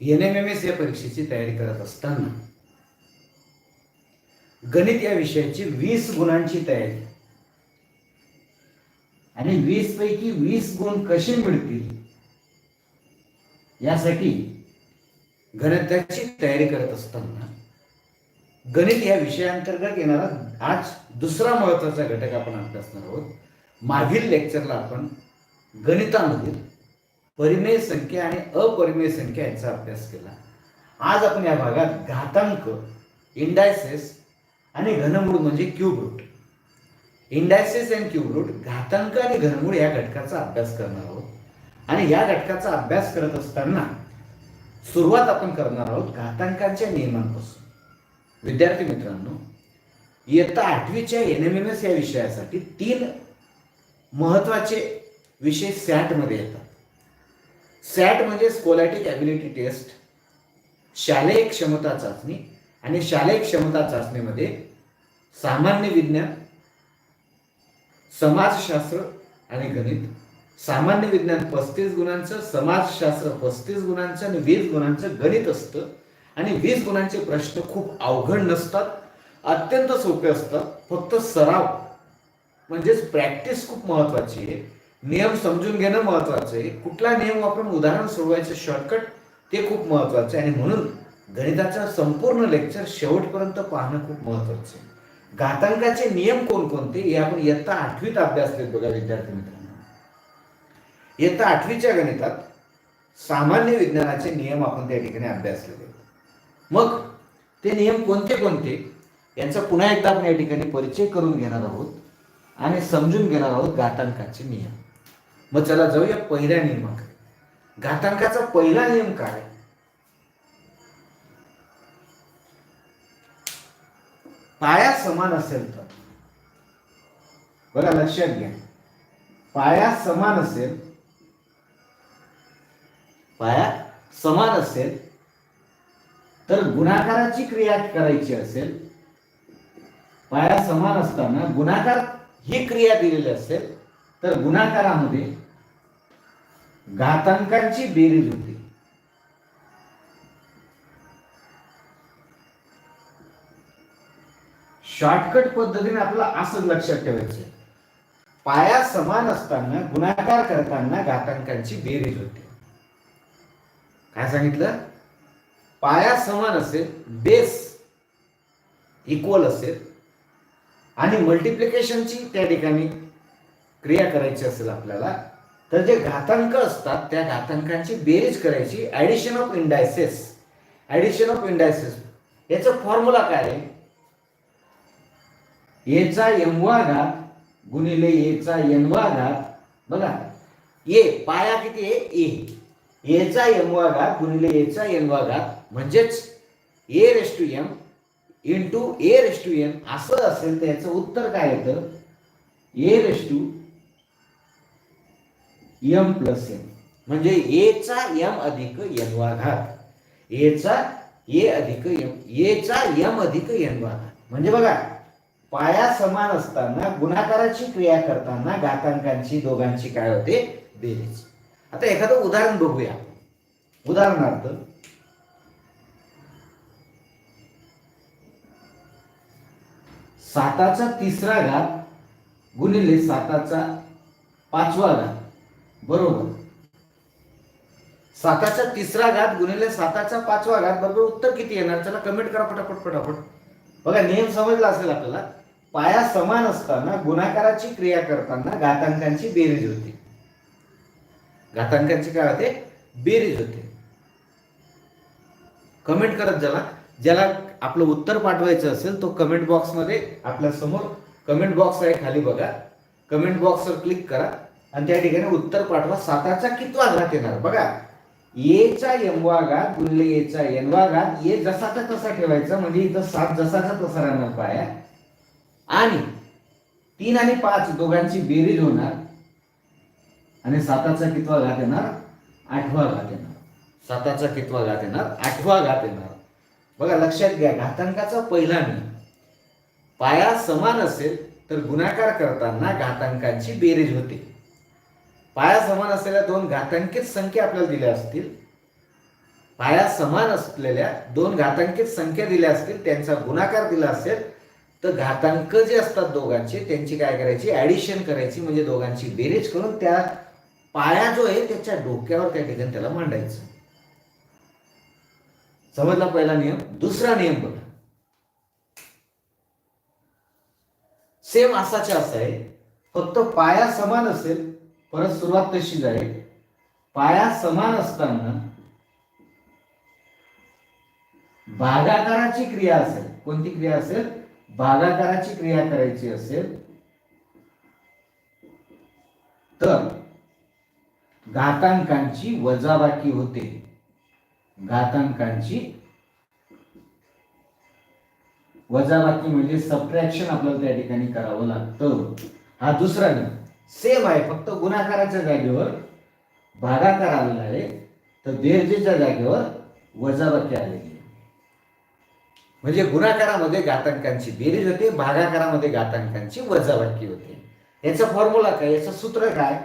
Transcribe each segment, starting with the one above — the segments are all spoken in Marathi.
एन एम एम एस या परीक्षेची तयारी करत असताना गणित या विषयाची वीस गुणांची तयारी. आणि वीस पैकी वीस गुण कसे मिळतील? यासाठी गणिताची तयारी करत असताना गणित या विषयाअंतर्गत येणारा आज दुसरा महत्त्वाचा घटक आपण अभ्यासणार आहोत. मागील लेक्चरला आपण गणितामधील परिमेय संख्या आणि अपरिमेय संख्या यांचा अभ्यास केला. आज आपण या भागात घातांक इंडायसेस आणि घनमूळ म्हणजे cube root indices and cube root घातांक आणि घनमूळ या घटकाचा अभ्यास करणार आहोत. आणि या घटकाचा अभ्यास करत असताना सुरुवात आपण करणार आहोत घातांकांच्या नियमांपासून. विद्यार्थी मित्रांनो इयत्ता आठवीच्या एन एम एम एस या विषयासाठी तीन महत्त्वाचे विषय सॅटमध्ये येतात. सॅट म्हणजे स्कोलॅटिक ॲबिलिटी टेस्ट. शालेय क्षमता चाचणी आणि शालेय क्षमता चाचणीमध्ये सामान्य विज्ञान समाजशास्त्र आणि गणित. सामान्य विज्ञान पस्तीस गुणांचं समाजशास्त्र पस्तीस गुणांचं आणि वीस गुणांचं गणित असतं. आणि वीस गुणांचे प्रश्न खूप अवघड नसतात. अत्यंत सोपे असतात. फक्त सराव म्हणजेच प्रॅक्टिस खूप महत्वाची आहे. नियम समजून घेणं महत्वाचं आहे. कुठला नियम वापरून उदाहरण सोडवायचं शॉर्टकट ते खूप महत्वाचं आहे. आणि म्हणून गणिताचं संपूर्ण लेक्चर शेवटपर्यंत पाहणं खूप महत्वाचं आहे. घातांकाचे नियम कोणकोणते हे आपण इयत्ता आठवीत अभ्यासलेत बघा विद्यार्थी मित्रांनो. इयत्ता आठवीच्या गणितात सामान्य विज्ञानाचे नियम आपण त्या ठिकाणी अभ्यासलेले मग ते नियम कोणते कोणते यांचा पुन्हा एकदा आपण या ठिकाणी परिचय करून घेणार आहोत आणि समजून घेणार आहोत घातांकाचे नियम. मग चला जाऊया पहिल्या नियमाकडे घातांकाचा पहिला नियम काय? पाया समान असेल तर. बघा लक्षात घ्या. पाया समान असेल पाया समान असेल तर गुणाकाराची क्रिया करायची असेल पाया समान असताना गुणाकार ही क्रिया दिलेली असेल तर गुणाकारामध्ये घातांकांची बेरीज होती. शॉर्टकट पद्धतीने आपला असं लक्षात ठेवायचं पाया समान असताना गुणाकार करताना घातांकांची बेरीज होते. काय सांगितलं? पाया समान असेल बेस इक्वल असेल आणि मल्टिप्लिकेशनची त्या ठिकाणी क्रिया करायची असेल आपल्याला तर जे घातांक असतात त्या घातांकांची बेरीज करायची addition of indices addition of indices याचं फॉर्म्युला काय आहे? एचा एमवा घात गुणिले एचा एनवा घात बघा. ए पाया किती आहे? ए एचा एमवा घात गुणिले एचा एनवा घात म्हणजेच A raise to M to A raise to N असं असेल तर याचं उत्तर काय येतं? A raise to M plus M म्हणजे एचा एम अधिक एनवा घात एचा ए अधिक एम एचा एम अधिक एनवा घात म्हणजे बघा पाया समान असताना गुणाकाराची क्रिया करताना घातांकांची दोघांची काय होते? बेरीज. आता एखादं उदाहरण बघूया. उदाहरणार्थ साताचा तिसरा घात गुणिले साताचा पाचवा घात. बरोबर. साताचा तिसरा घात गुणिले साताचा पाचवा घात बरोबर उत्तर किती येणार? चला कमेंट करा पटापट पटापट. बघा नियम समजला असेल आपल्याला. पाया समान असताना गुणाकाराची क्रिया करताना घातांकांची बेरीज होते. घातांकांची काय होते? बेरीज होते. कमेंट करत ज्याला ज्याला आपलं उत्तर पाठवायचं असेल तो कमेंट बॉक्समध्ये आपल्यासमोर कमेंट बॉक्स आहे खाली बघा. कमेंट बॉक्सवर क्लिक करा. आणि त्या ठिकाणी उत्तर पाठवा साताचा कितवा घात येणार? बघा एचा यमवागात घात गुणिले एचा एनवा घात जसाचा तसा ठेवायचा म्हणजे इथं सात जसाचा तसा राहणार पाया. आणि तीन आणि पाच दोघांची बेरीज होणार. आणि साताचा कितवा घात येणार? आठवा घात येणार. साताचा कितवा घात येणार? आठवा घात येणार. बघा लक्षात घ्या घातांकाचा पहिला नियम. पाया समान असेल तर गुणाकार करताना घातांकांची बेरीज होते. पाया समान असलेल्या दोन घातांकित संख्या आपल्याला दिल्या असतील पाया समान असलेल्या दोन घातांकित संख्या दिल्या असतील त्यांचा गुणाकार दिला असेल तर घातांक जे असतात दोघांचे त्यांची काय करायची? ऍडिशन करायची म्हणजे दोघांची बेरीज करून त्या पाया जो आहे त्याच्या डोक्यावर त्या ठिकाणी त्याला मांडायचं. समजला पहिला नियम? दुसरा नियम बघा. सेम असाच्या असा आहे फक्त पाया समान असेल परत सुरुवात तशीच आहे पाया समान असताना भागाकाराची क्रिया असेल. कोणती क्रिया असेल? भागाकाराची क्रिया करायची असेल. तर घातांकांची वजाबाकी होते. घातांकांची वजाबाकी म्हणजे सबट्रॅक्शन आपल्याला त्या ठिकाणी करावं लागतं. हा दुसरा नियम. सेम आहे फक्त गुणाकाराच्या जागेवर भागाकार आलेला आहे तर बेरजेच्या जागेवर वजाबाकी आलेली आहे. म्हणजे गुणाकारामध्ये घातांकांची बेरीज होते भागाकारामध्ये घातांकांची वजाबाकी होते. याचा फॉर्म्युला काय? याचं सूत्र काय?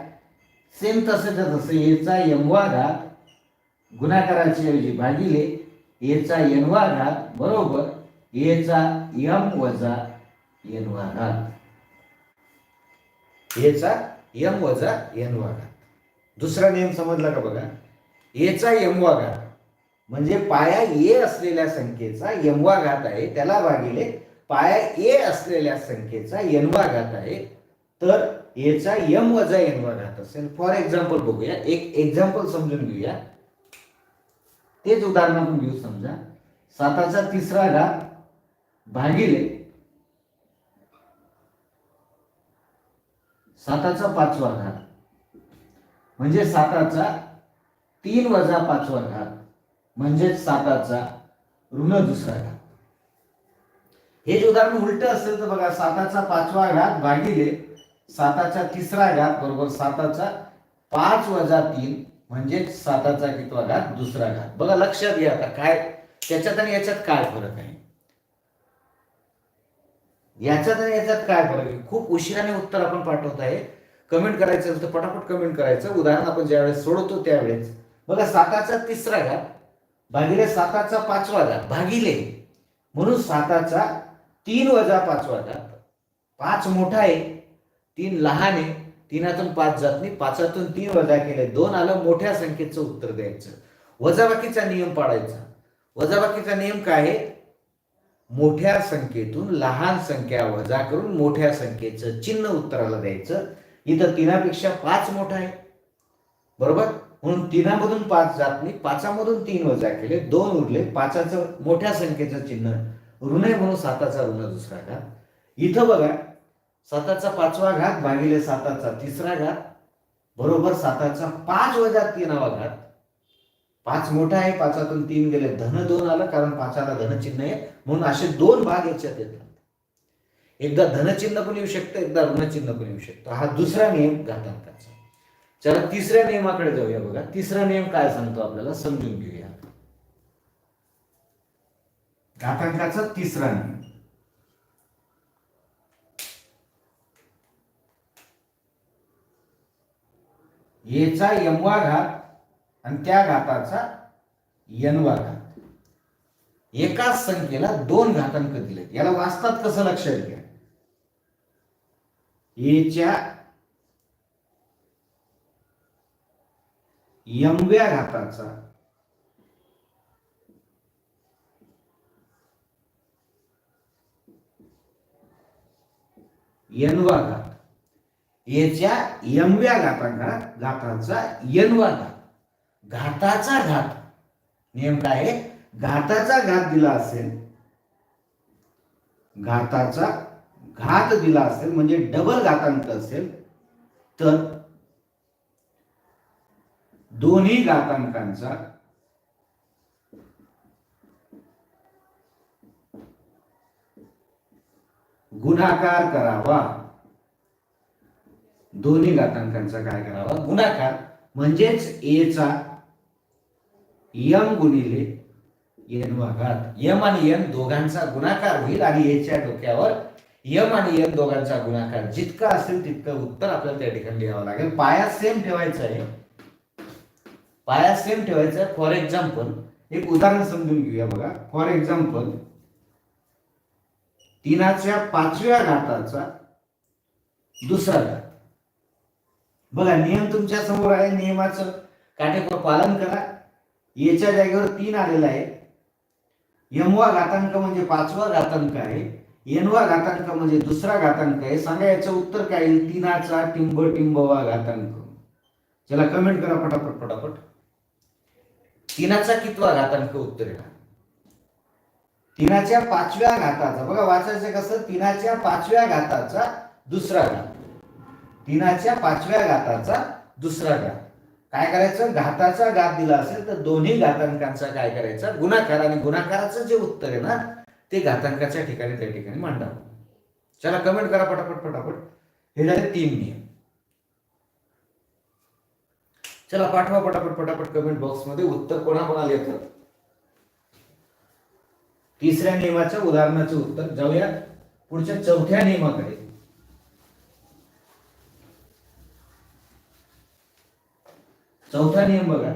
सेम तसंच्या तसं एचा यमवा घात गुणाकाराची ऐवजी भागिले याचा एनवा घात बरोबर एचा यम वजा एनवा घात. एचा एम वजा एन घात दुसरा नियम समजला का बघा? एचा एम घात म्हणजे पाया ए असलेल्या संख्येचा यमवा घात आहे त्याला भागिले पाया ए असलेल्या संख्येचा यनवा घात आहे तर एचा यम वजा यनवा घात असेल. फॉर एक्झाम्पल बघूया एक एक्झाम्पल समजून घेऊया. तेच उदाहरण आपण घेऊ समजा. साताचा तिसरा घात भागिले साताचा पाचवा घात म्हणजे साताचा तीन वजा पाचवा घात म्हणजेच साताचा ऋण दुसरा घात हे जे उदाहरण उलट असेल तर बघा साताचा पाचवा घात भागिले साताचा तिसरा घात बरोबर साताचा पाच वजा तीन म्हणजेच साताचा कितवा घात दुसरा घात बघा लक्षात घ्या आता काय त्याच्यात आणि याच्यात काय फरक आहे? याच्यात आणि याच्यात काय फरक आहे? खूप उशिराने उत्तर आपण पाठवत आहे. कमेंट करायचं असेल तर पटापट कमेंट करायचं. उदाहरण आपण ज्यावेळेस सोडवतो त्यावेळेस. बघा साताचा तिसरा घात भागिले साताचा पाचवा घात भागिले. म्हणून साताचा तीन वजा पाचवा घात पाच मोठा आहे. तीन लहान आहे. तीनातून पाच जात नाही. पाचातून तीन वजा केले. दोन आलं मोठ्या संख्येचं उत्तर द्यायचं. वजाबाकीचा नियम पाळायचा. वजाबाकीचा नियम काय आहे? मोठ्या संख्येतून लहान संख्या वजा करून मोठ्या संख्येचं चिन्ह उत्तराला द्यायचं. इथं तीनापेक्षा पाच मोठा आहे. बरोबर? म्हणून तीनामधून पाच जात नाही पाचामधून तीन वजा केले दोन उरले पाचाचं मोठ्या संख्येचं चिन्ह ऋण आहे म्हणून साताचा ऋण दुसरा घात. इथं बघा साताचा पाचवा घात भागिले साताचा तिसरा घात बरोबर साताचा पाच वजा तीनावा घात पाच मोठा आहे पाचातून तीन गेले. धन दोन आलं कारण पाचाला धनचिन्ह आहे. म्हणून असे दोन भाग याच्यात येतात. एकदा धनचिन्ह पण येऊ शकतं एकदा ऋणचिन्ह पण येऊ शकतं. हा दुसरा नियम घातांकाचा. चला तिसऱ्या नियमाकडे जाऊया बघा. तिसरा नियम काय सांगतो आपल्याला? समजून घेऊया. घातांकाचा तिसरा नियम. येचा यमवा घात आणि त्या घाताचा यनवा घात. एकाच संख्येला दोन घातांक दिलेत. याला वाचतात कसं लक्षात घ्या. एच्या यमव्या घाताचा यनवा घात. याच्या यमव्या घातांकात घाताचा यनवा घात. घाताचा घात. नियम काय आहे घाताचा घात दिला असेल. घाताचा घात दिला असेल म्हणजे डबल घातांक असेल तर दोन्ही घातांकांचा गुणाकार करावा. दोन्ही घातांकांचा काय करावा? गुणाकार म्हणजेच एचा यम गुणिले एन भागात. यम आणि यम दोघांचा गुणाकार होईल आणि याच्या डोक्यावर यम आणि यम दोघांचा गुणाकार जितका असेल तितकं उत्तर आपल्याला त्या ठिकाणी लिहावं लागेल. पाया सेम ठेवायचा आहे. पाया सेम ठेवायचा आहे. फॉर एक्झाम्पल एक उदाहरण समजून घेऊया बघा. फॉर एक्झाम्पल तीनाच्या पाचव्या घाताचा दुसरा घात. बघा नियम तुमच्यासमोर आहे. नियमाचं काटेकोर पालन करा. याच्या जागेवर तीन आलेला आहे. यमवा घातांक म्हणजे पाचवा घातांक आहे. एनवा घातांक म्हणजे दुसरा घातांक आहे. सांगा याचं उत्तर काय येईल? तीनाचा टिंब टिंबवा घातांक. चला कमेंट करा पटापट पटापट. तीनाचा कितवा घातांक उत्तर येणार? तीनाच्या पाचव्या घाताचा. बघा वाचायचं कसं? तीनाच्या पाचव्या घाताचा दुसरा घात. तीनाच्या पाचव्या घाताचा दुसरा घात. काय करायचं? घाताचा घात दिला असेल तर दोन्ही घातांकांचा काय करायचा? गुणाकार आणि गुणाकाराचं जे उत्तर आहे ना ते घातांकाच्या ठिकाणी त्या ठिकाणी मांडावं. चला कमेंट करा पटापट पटापट. हे झाले तीन नियम. चला पाठवा पटापट पटापट कमेंट बॉक्समध्ये उत्तर कोणाकोणाला येतं? तिसऱ्या नियमाच्या उदाहरणाचं उत्तर जाऊया. पुढच्या चौथ्या नियमाकडे. चौथा नियम बघा.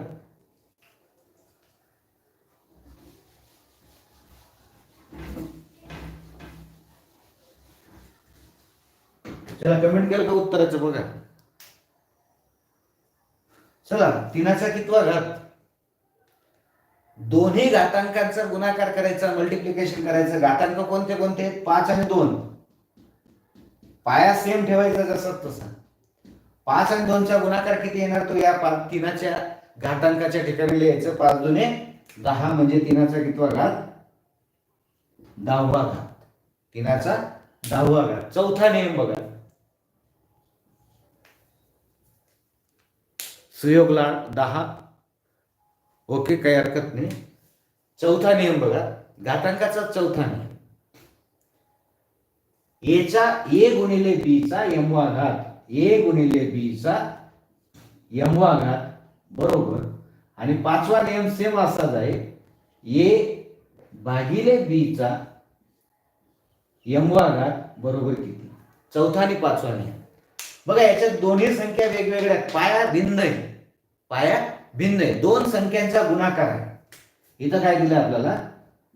चला कमेंट केलं का उत्तराचं बघा. चला तिनाचा कितवा घात? दोन्ही घातांकांचा गुणाकार करायचा मल्टिप्लिकेशन करायचं. घातांक कोणते कोणते? पाच आणि दोन. पाया सेम ठेवायचा जसा तसा. पाच आणि दोनचा गुणाकार किती येणार तो या पाच तिनाच्या घातांकाच्या ठिकाणी लिहायचं. पाच दोन्ही दहा म्हणजे तिनाचा कितवा घात? दहावा घात. तिनाचा दहावा घात. चौथा नियम बघा. सुयोगला दहा. ओके काही हरकत नाही. चौथा नियम बघा. घातांकाचा चौथा नियम. एचा ए गुणिले बीचा यमवा घात. ए गुणिले बीचा यमवा घात बरोबर. आणि पाचवा नियम सेम असाच आहे. ए भागिले बीचा यमवा घात बरोबर किती? चौथा आणि पाचवा नियम. बघा याच्यात दोन्ही संख्या वेगवेगळ्या पाया भिन्न आहे. पाया भिन्न आहे. दोन संख्यांचा गुणाकार आहे. इथं काय दिलं आपल्याला?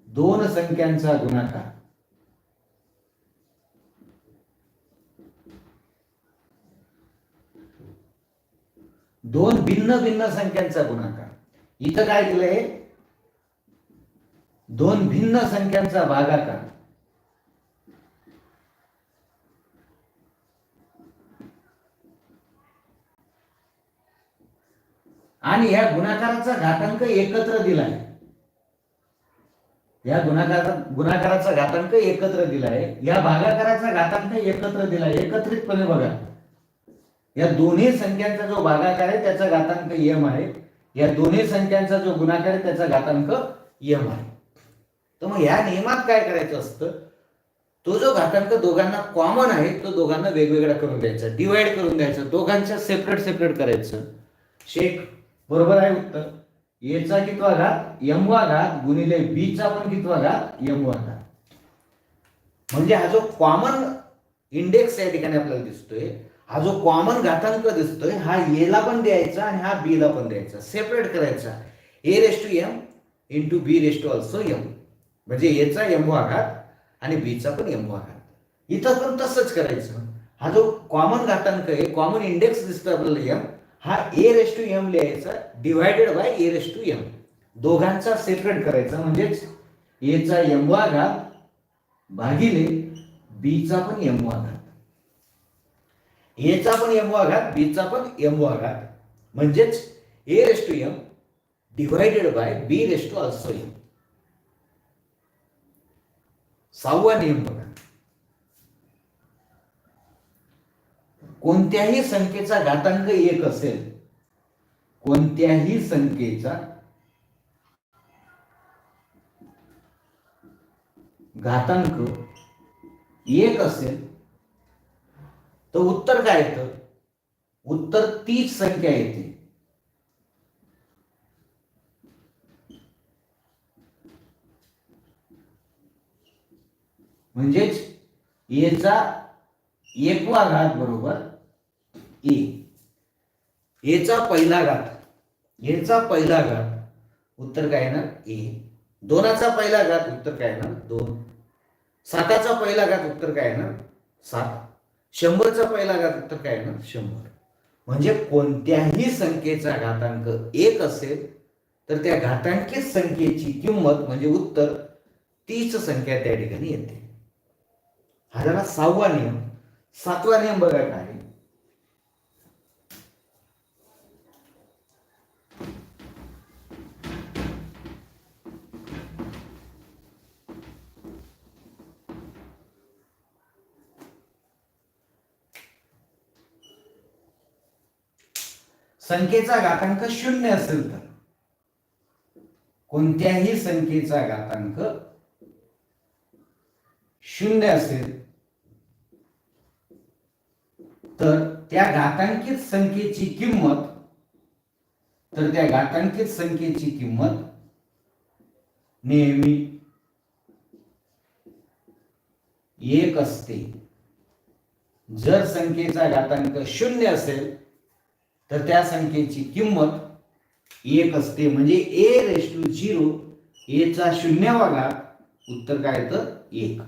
दोन संख्यांचा गुणाकार. दोन भिन्न भिन्न संख्यांचा गुणाकार. इथं काय दिलंय दोन भिन्न संख्यांचा भागाकार. आणि या गुणाकाराचा घातांक एकत्र दिलाय. या गुणाकाराचा गुणाकाराचा घातांक एकत्र दिलाय. या भागाकाराचा घातांक एकत्र दिलाय. एकत्रितपणे बघा. या दोन्ही संख्यांचा जो भागाकार आहे त्याचा घातांक यम आहे. या दोन्ही संख्यांचा जो गुणाकार आहे त्याचा घातांक यम आहे. तर मग या नियमात काय करायचं असतं? तो जो घातांक दोघांना कॉमन आहे तो दोघांना वेगवेगळा करून द्यायचा डिवाइड करून द्यायचा दोघांच्या सेपरेट सेपरेट करायचं. शेख बरोबर आहे उत्तर? एचा कितवा घात? यमवा घात. गुणिले बीचा पण कितवा घात? यमवा घात. म्हणजे हा जो कॉमन इंडेक्स या ठिकाणी आपल्याला दिसतोय हा जो कॉमन घातांक दिसतोय हा एला पण द्यायचा आणि हा बी ला पण द्यायचा. सेपरेट करायचा. A raise to M into B raise to also M म्हणजे एचा एम घात आणि बीचा पण एम घात इथं पण तसंच करायचं. हा जो कॉमन घातांक आहे कॉमन इंडेक्स दिसतो आपल्याला एम हा ए रेस टू एम लिहायचा divided by A raise to M दोघांचा सेपरेट करायचा. म्हणजेच एचा एम वाघात भागिले बीचा पण एम घात एचा पण एम घात बीचा पण एम घात म्हणजेच A raise to M divided by B raise to also M सहावा नियम बघा. कोणत्याही संख्येचा घातांक एक असेल कोणत्याही संख्येचा घातांक एक असेल तर उत्तर काय येतं? उत्तर तीच संख्या येते. म्हणजेच एचा एकवा घात बरोबर ए. एचा पहिला घात. एचा पहिला घात. उत्तर काय येणार? ए. दोनाचा पहिला घात उत्तर काय येणार? दोन. साताचा पहिला घात उत्तर काय येणार? सात. शंभरचा पहिला घात तर काय ना शंभर. म्हणजे कोणत्याही संख्येचा घातांक एक असेल तर त्या घातांकित संख्येची किंमत म्हणजे उत्तर तीच संख्या त्या ठिकाणी येते. हा झाला सहावा नियम. सातवा नियम बघा काय आहे. संख्येचा घातांक शून्य असेल तर. कोणत्याही संख्येचा घातांक शून्य असेल. तर त्या घातांकित संख्येची किंमत तर त्या घातांकित संख्येची किंमत नेहमी एक असते. जर संख्येचा घातांक शून्य असेल तर त्या संख्येची किंमत एक असते. म्हणजे ए रेस टू झिरो एचा शून्य घात उत्तर काय येतं? एक.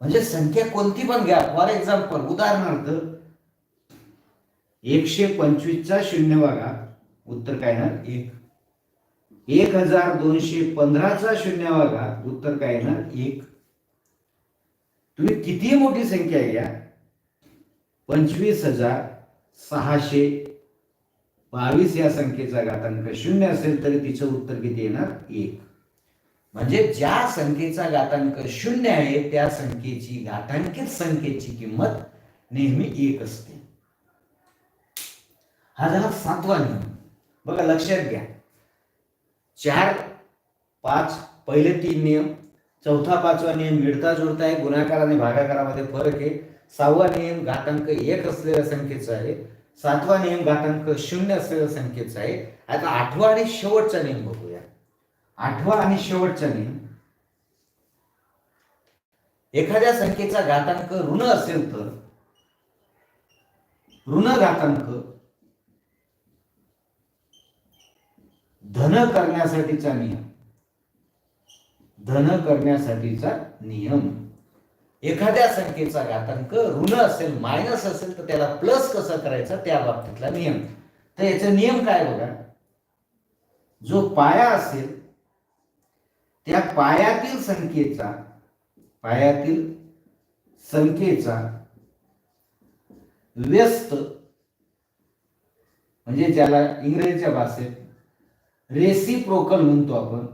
म्हणजे संख्या कोणती पण घ्या. फॉर एक्झाम्पल उदाहरणार्थ एकशे पंचवीसचा शून्य घात उत्तर काय येणार? एक. एक हजार दोनशे पंधराचा शून्य घात उत्तर काय येणार? एक. तुम्ही किती मोठी संख्या घ्या. पंचवीस हजार सहाशे बावीस या संख्येचा घातांक शून्य असेल तरी तिचं उत्तर किती येणार? एक. म्हणजे ज्या संख्येचा घातांक शून्य आहे त्या संख्येची घातांकित संख्येची किंमत नेहमी एक असते. हा झाला सातवा नियम. बघा लक्षात घ्या. चार पाच पहिले तीन नियम. चौथा पाचवा नियम मिळता जुळता आहे गुणाकार आणि भागाकारामध्ये फरक आहे. सहावा नियम घातांक एक असलेल्या संख्येचा आहे. सातवा नियम घातांक शून्य असलेल्या संख्येचा आहे. आता आठवा आणि शेवटचा नियम बघूया. आठवा आणि शेवटचा नियम. एखाद्या संख्येचा घातांक ऋण असेल तर ऋण घातांक धन करण्यासाठीचा नियम. धन करण्यासाठीचा नियम. एखाद्या संख्येचा घातांक ऋण असेल मायनस असेल तर त्याला प्लस कसं करायचा? त्या बाबतीतला नियम. तर याचा नियम काय बघा? जो पाया असेल त्या पायातील संख्येचा पायातील संख्येचा व्यस्त म्हणजे ज्याला इंग्रजीच्या भाषेत रेसिप्रोकल म्हणतो आपण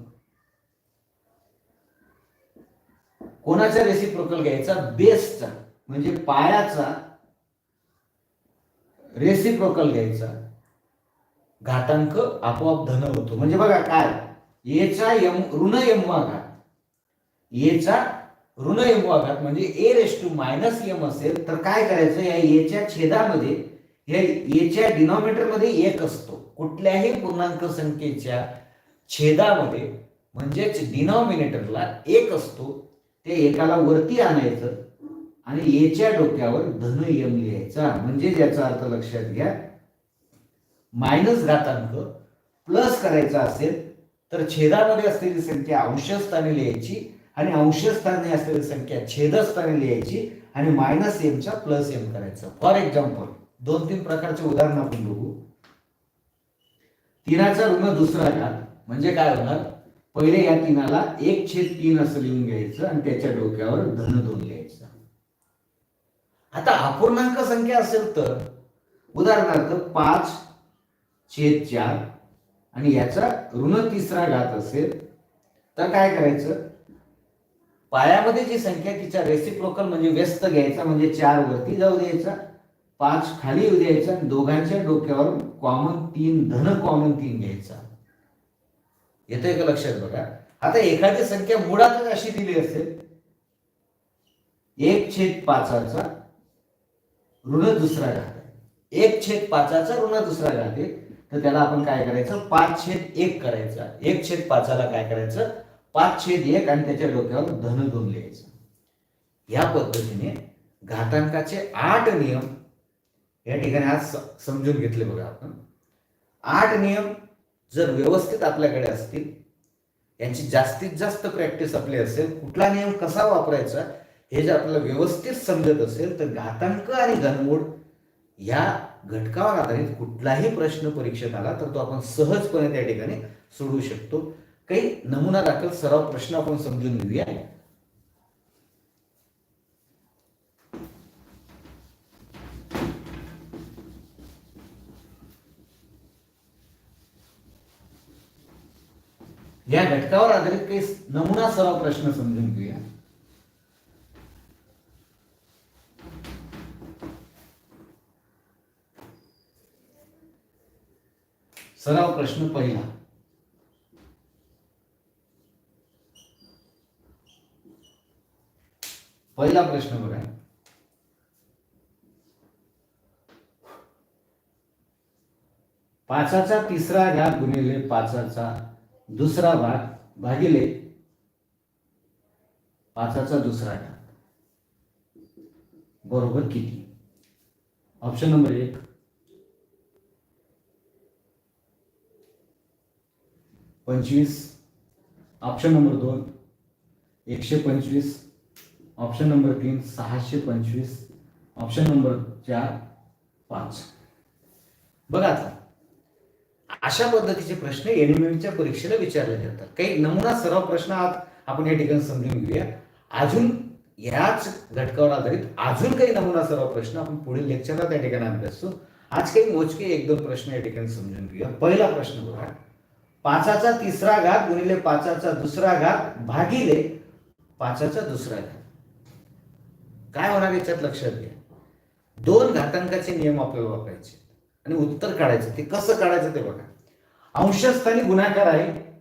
कोणाचा रेसिप्रोकल घ्यायचा? बेसचा म्हणजे पायाचा रेसिप्रोकल घ्यायचा. घातांक आपोआप धन होतो. म्हणजे बघा काय? येचा यम ऋण यमवा घात येचा ऋण यमवा घात म्हणजे A raise to minus M असेल तर काय करायचं? या येच्या छेदामध्ये या येच्या डिनॉमिनेटरमध्ये एक असतो. कुठल्याही पूर्णांक संख्येच्या छेदामध्ये म्हणजेच डिनॉमिनेटरला एक असतो. ते एकाला वरती आणायचं आणि येच्या डोक्यावर धन यम लिहायचा. म्हणजे याचा अर्थ लक्षात घ्या मायनस घातांक प्लस करायचा असेल तर छेदामध्ये असलेली संख्या अंशस्थानी लिहायची आणि अंशस्थानी असलेली संख्या छेदस्थानी लिहायची आणि मायनस एमचा प्लस एम करायचं. फॉर एक्झाम्पल दोन तीन प्रकारचे उदाहरण आपण बघू. तिनाचा ऋण दुसरा घात म्हणजे काय होणार? पहिले या तीनाला एक छेद तीन असं लिहून घ्यायचं आणि त्याच्या डोक्यावर धन दोन लिहायचं. आता अपूर्णांक संख्या असेल तर उदाहरणार्थ पाच छेद चार आणि याचा ऋण तिसरा घात असेल तर काय करायचं? पायामध्ये जी संख्या तिच्या रेसिप्रोकल म्हणजे व्यस्त घ्यायचा म्हणजे चार वरती जाऊ द्यायचा पाच खाली येऊ द्यायचा आणि दोघांच्या डोक्यावर कॉमन तीन धन कॉमन तीन घ्यायचा. येतोय का लक्षात बघा? आता एखादी संख्या मुळातच अशी दिली असेल एक छेद पाचाचा ऋण दुसरा घात. एक छेद पाचाचा ऋण दुसरा घात. तर त्याला आपण काय करायचं? पाच छेद एक करायचा. एक छेद पाचाला काय करायचं? पाच छेद एक आणि त्याच्या डोक्यावर धन दोन लिहायचं. या पद्धतीने घातांकाचे आठ नियम या ठिकाणी आज समजून घेतले बघा आपण. आठ नियम जर व्यवस्थित आपल्याकडे असतील यांची जास्तीत जास्त प्रॅक्टिस आपली असेल कुठला नियम कसा वापरायचा हे जर आपल्याला व्यवस्थित समजत असेल तर घातांक आणि घनमूळ या घटकावर आधारित कुठलाही प्रश्न परीक्षेत आला तर तो आपण सहजपणे त्या ठिकाणी सोडवू शकतो. काही नमुना दाखल सराव प्रश्न आपण समजून घेऊया. या घटकावर आधारित काही नमुना सराव प्रश्न समजून घेऊया. सराव प्रश्न पहिला. पहिला प्रश्न बघा. पाचाचा तिसरा घात गुणिले पाचाचा दुसरा भाग भागिले पाचाचा दुसरा घात बरोबर किती? ऑप्शन नंबर एक. पंचवीस. ऑप्शन नंबर दोन. एकशे पंचवीस. ऑप्शन नंबर तीन सहाशे पंचवीस. ऑप्शन नंबर चार पाच. बघा आता. अशा पद्धतीचे प्रश्न एनएमएमच्या परीक्षेला विचारले जातात. काही नमुना सराव प्रश्न आज आपण या ठिकाणी समजून घेऊया. अजून याच घटकावर आधारित अजून काही नमुना सराव प्रश्न आपण पुढील लेक्चरला त्या ठिकाणी अभ्यासू आज काही मोजके एक दोन प्रश्न या ठिकाणी समजून घेऊया. पहिला प्रश्न बघा. पाचाचा तिसरा घात गुणिले पाचाचा दुसरा घात भागिले पाचाचा दुसरा घात. काय होणार याच्यात लक्षात घ्या. दोन घातांकाचे नियम आपल्याला वापरायचे आणि उत्तर काढायचं ते कसं काढायचं ते बघा. अंशस्थानी गुणाकार आहे.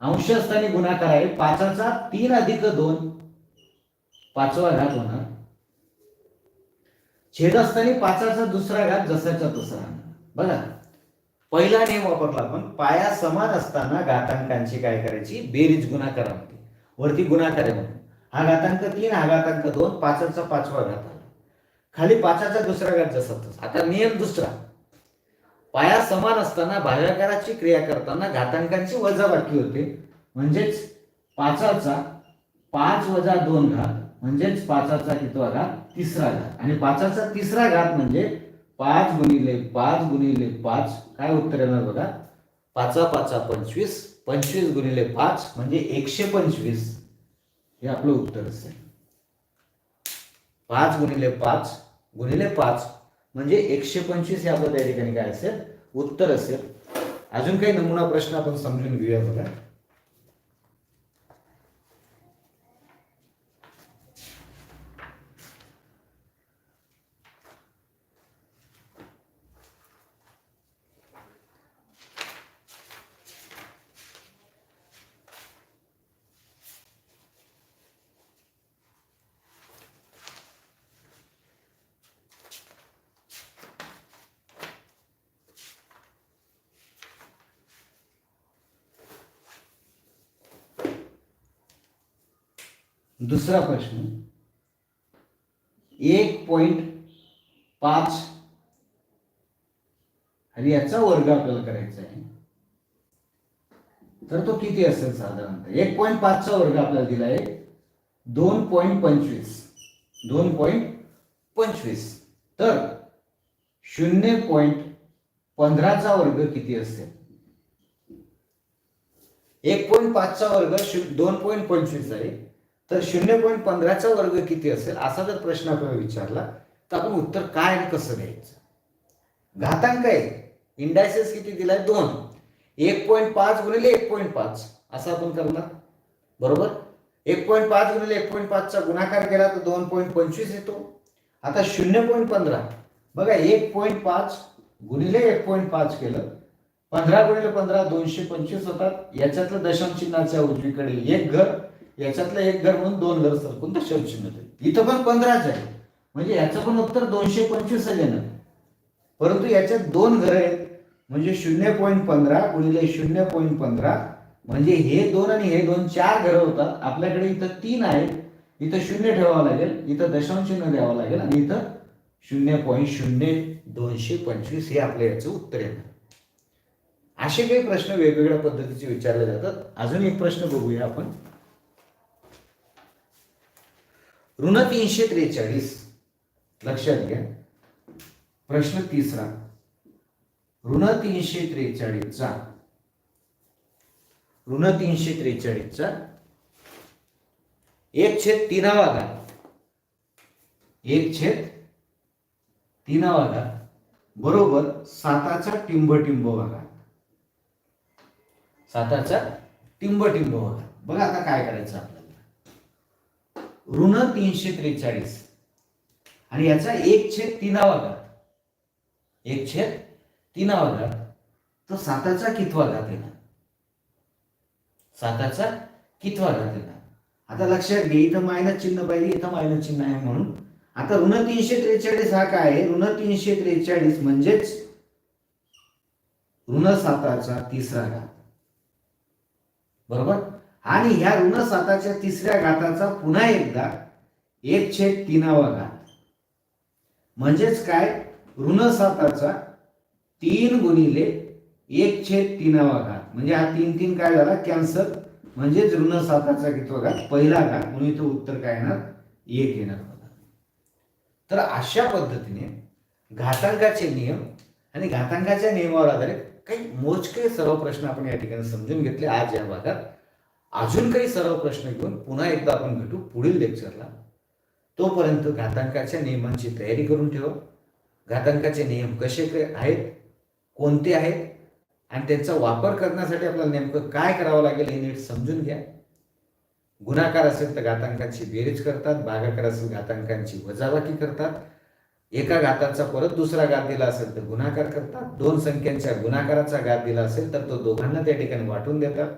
अंशस्थानी गुणाकार आहे. पाचाचा तीन अधिक दोन. पाचवा घात होणार. छेदस्थानी पाचाचा दुसरा घात जसाचा तसा बघा. पहिला नियम वापरला आपण. पाया समान असताना घातांकांची काय करायची? बेरीज गुणाकार होती. वरती गुणाकार आहे म्हणून. हा घातांक तीन हा घातांक दोन पाचाचा पाचवा घात आला. खाली पाचाचा दुसरा घात जसा तसा आता नियम दुसरा. पाया समान असताना भागाकाराची क्रिया करताना घातांकाची वजाबाकी होते. म्हणजेच पाचाचा पाच वजा दोन घात म्हणजेच पाचाचा कितवा घात? तिसरा घात. आणि पाचाचा तिसरा घात म्हणजे पाच गुणिले पाच गुणिले पाच. काय उत्तर येणार बघा? पाचा पाचा पंचवीस पंचवीस गुणिले पाच म्हणजे एकशे पंचवीस. हे आपलं उत्तर असेल. पाच गुणिले पाच गुणिले पाच म्हणजे एकशे पंचवीस हे या त्या ठिकाणी काय असेल? उत्तर असेल. अजून काही नमुना प्रश्न आपण समजून घेऊया बघा. दुसरा प्रश्न. एक पॉइंट पाच. आणि याचा वर्ग आपल्याला करायचा आहे. तर तो किती असेल साधारणतः? एक पॉईंट पाचचा वर्ग आपल्याला दिला आहे. दोन पॉईंट पंचवीस. दोन पॉईंट पंचवीस. तर शून्य पॉईंट पंधराचा वर्ग किती असेल? एक पॉईंट पाचचा वर्ग शू- दोन पॉईंट पंचवीस आहे. तर शून्य पॉईंट पंधराचा वर्ग किती असेल असा जर प्रश्न आपल्याला विचारला तर आपण उत्तर काय आणि कसं द्यायचं? घातांक आहे इंडायसेस किती दिलाय? दोन. एक पॉईंट पाच गुणिले एक पॉईंट पाच. असं आपण करणार. बरोबर? एक पॉईंट पाच गुणिले एक पॉईंट पाचचा गुणाकार केला तर दोन पॉईंट पंचवीस येतो. आता शून्य पॉईंट पंधरा. बघा एक पॉईंट पाच गुणिले एक पॉईंट पाच केलं. पंधरा गुणिले पंधरा दोनशे पंचवीस होतात. याच्यातलं दशम चिन्हाच्या उजवीकडे एक घर याच्यातलं एक घर म्हणून दोन घर सरकून दशांश चिन्ह इथं पण पंधराच आहे म्हणजे याचं पण उत्तर दोनशे पंचवीस आहे ना. परंतु याच्यात दोन घर आहेत. म्हणजे शून्य पॉईंट पंधरा गुणिले शून्य पॉईंट पंधरा. म्हणजे हे दोन आणि हे दोन चार घरं होतात. आपल्याकडे इथं तीन आहेत. इथं शून्य ठेवावं लागेल. इथं दशांश चिन्ह द्यावं लागेल. आणि इथं शून्य पॉईंट शून्य दोनशे पंचवीस हे आपल्या याचं उत्तर येणार. असे काही प्रश्न वेगवेगळ्या पद्धतीचे विचारले जातात. अजून एक प्रश्न बघूया आपण. ऋण तीनशे त्रेचाळीस. लक्षात घ्या. प्रश्न तिसरा. ऋण तीनशे त्रेचाळीसचा ऋण तीनशे त्रेचाळीसचा एक छेद तीनावा घात. एक छेद तीनावा घात. बरोबर साताचा टिंब टिंब भागात साताचा टिंब टिंब भागात बघा आता काय करायचं ऋण तीनशे त्रेचाळीस. आणि याचा एक छेद तीनावा घात. एक छेद तीनावा घात. तर साताचा कितवा घात येणार साताचा कितवा घात येणार आता लक्षात घे इथं मायनस चिन्ह पाहिजे इथं मायनस चिन्ह आहे म्हणून. आता ऋण तीनशे त्रेचाळीस हा काय आहे? ऋण तीनशे त्रेचाळीस म्हणजेच ऋण साताचा तिसरा घात. बरोबर? आणि ह्या ऋण साताच्या तिसऱ्या घाताचा पुन्हा एकदा एक छेद तीनावा घात. म्हणजेच काय? ऋण साताचा तीन गुणिले एक छेद तीनावा घात. म्हणजे हा तीन तीन काय झाला? कॅन्सर म्हणजेच ऋण साताचा कितवा घात? पहिला घात. म्हणून इथं उत्तर काय येणार? एक येणार तर अशा पद्धतीने घातांकाचे नियम आणि घातांकाच्या नियमावर आधारित काही मोजके सर्व प्रश्न आपण या ठिकाणी समजून घेतले. आज या भागात अजून काही सर्व प्रश्न घेऊन पुन्हा एकदा आपण भेटू पुढील लेक्चरला तोपर्यंत घातांकाच्या नियमांची तयारी करून ठेवा. घातांकाचे नियम कसे आहेत कोणते आहेत आणि त्यांचा वापर करण्यासाठी आपल्याला नेमकं काय करावं लागेल हे नीट समजून घ्या. गुणाकार असेल तर घातांकांची बेरीज करतात भागाकार असेल घातांकांची वजाबाकी करतात. एका घाताचा परत दुसरा घात दिला असेल तर गुणाकार करतात. दोन संख्यांच्या गुणाकाराचा घात दिला असेल तर तो दोघांना त्या ठिकाणी वाटून देतात.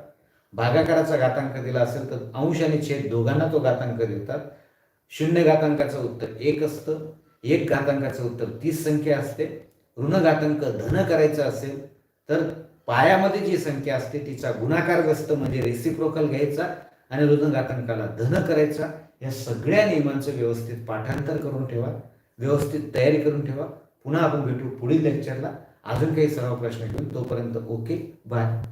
भागाकाराचा घातांक दिला असेल तर अंश आणि छेद दोघांना तो घातांक देतात. शून्य घातांकाचं उत्तर एक असतं. एक घातांकाचं उत्तर तीस संख्या असते. ऋण घातांक धन करायचं असेल तर पायामध्ये जी संख्या असते तिचा गुणाकार ग्रस्त म्हणजे रेसिप्रोकल घ्यायचा आणि ऋण घातांकाला धन करायचा. या सगळ्या नियमांचं व्यवस्थित पाठांतर करून ठेवा. व्यवस्थित तयारी करून ठेवा. पुन्हा आपण भेटू पुढील लेक्चरला अजून काही सर्व प्रश्न घेऊन तोपर्यंत ओके बाय.